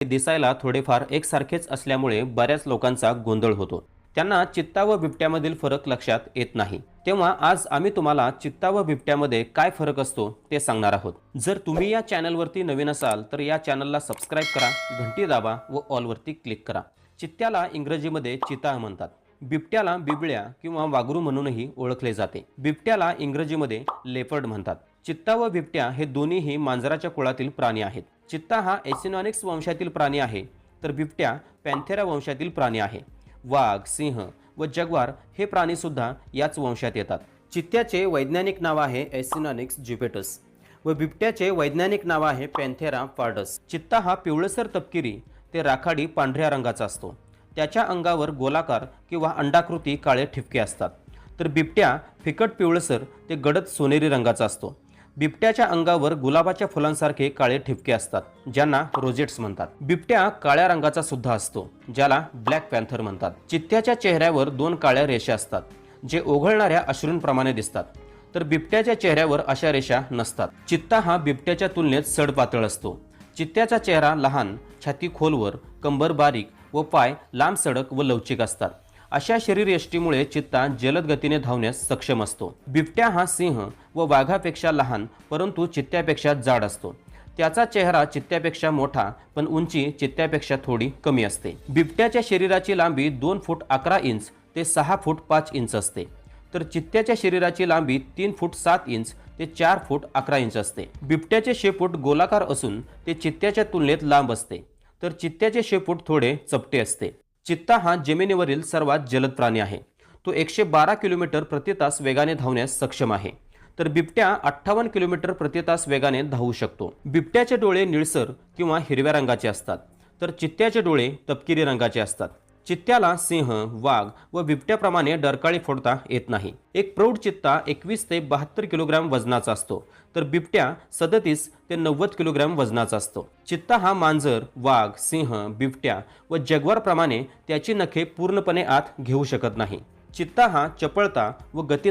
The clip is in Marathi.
हे दिसायला थोडेफार एकसारखेच असल्यामुळे बऱ्याच लोकांचा गोंधळ होतो. त्यांना चित्ता व बिबट्यामधील फरक लक्षात येत नाही. तेव्हा आज आम्ही तुम्हाला चित्ता व बिबट्यामध्ये काय फरक असतो ते सांगणार आहोत. जर तुम्ही या चॅनलवरती नवीन असाल तर या चॅनलला सबस्क्राईब करा घंटी दाबा व ऑलवरती क्लिक करा. चित्त्याला इंग्रजीमध्ये चिता म्हणतात. बिबट्याला बिबळ्या किंवा वागरू म्हणूनही ओळखले जाते. बिबट्याला इंग्रजीमध्ये लेपर्ड म्हणतात. चित्ता व बिबट्या हे दोन्हीही मांजराच्या कुळातील प्राणी आहेत. चित्ता हा एसिनॉनिक्स वंशातील प्राणी आहे तर बिबट्या पॅन्थेरा वंशातील प्राणी आहे. वाघ सिंह व जगवार हे प्राणीसुद्धा याच वंशात येतात. चित्त्याचे वैज्ञानिक नाव आहे एसिनॉनिक्स ज्युपेटस व बिबट्याचे वैज्ञानिक नाव आहे पॅन्थेरा फार्डस. चित्ता हा पिवळसर तपकिरी ते राखाडी पांढऱ्या रंगाचा असतो. त्याच्या अंगावर गोलाकार किंवा अंडाकृती काळे ठिपके असतात. तर बिबट्या फिकट पिवळसर ते गडद सोनेरी रंगाचा असतो. बिबट्याच्या अंगावर गुलाबाच्या फुलांसारखे काळे ठिपके असतात ज्यांना रोजेट्स म्हणतात. बिबट्या काळ्या रंगाचा सुद्धा असतो ज्याला ब्लॅक पॅन्थर म्हणतात. चित्त्याच्या चेहऱ्यावर दोन काळ्या रेषा असतात जे ओघळणाऱ्या अश्रूंप्रमाणे दिसतात. तर बिबट्याच्या चेहऱ्यावर अशा रेषा नसतात. चित्ता हा बिबट्याच्या तुलनेत सडपातळ असतो. चित्त्याचा चेहरा लहान छाती खोलवर कंबर बारीक व पाय लांब सडक व लवचिक असतात. अशा शरीरयष्टीमुळे चित्ता जलद गतीने धावण्यास सक्षम असतो. बिबट्या हा सिंह व वाघापेक्षा लहान परंतु चित्त्यापेक्षा जाड असतो. त्याचा चेहरा चित्त्यापेक्षा मोठा पण उंची चित्त्यापेक्षा थोडी कमी असते. बिबट्याच्या शरीराची लांबी दोन फूट अकरा इंच ते सहा फूट पाच इंच असते. तर चित्त्याच्या शरीराची लांबी तीन फूट सात इंच ते चार फूट अकरा इंच असते. बिबट्याचे शेपूट गोलाकार असून ते चित्त्याच्या तुलनेत लांब असते. तर चित्त्याचे शेपूट थोडे चपटे असते. चित्ता हा जमिनीवरील सर्वात जलद प्राणी आहे. तो एकशे बारा किलोमीटर प्रति तास वेगाने धावण्यास सक्षम आहे. तर बिबट्या अठ्ठावन्न किलोमीटर प्रति तास वेगाने धावू शकतो. बिबट्याचे डोळे निळसर किंवा हिरव्या रंगाचे असतात. तर चित्त्याचे डोळे तपकिरी रंगाचे असतात. चित्त्याला सिंह वाघ व बिबट्याप्रमाणे डरकाळी फोडता येत नाही. एक प्रौढ चित्ता एकवीस ते बहात्तर किलोग्रॅम वजनाचा असतो. तर बिबट्या सदतीस ते नव्वद किलोग्रॅम वजनाचा असतो. चित्ता हा मांजर वाघ सिंह बिबट्या व जगवारप्रमाणे त्याची नखे पूर्णपणे आत घेऊ शकत नाही. चित्ता हा चपळता व गती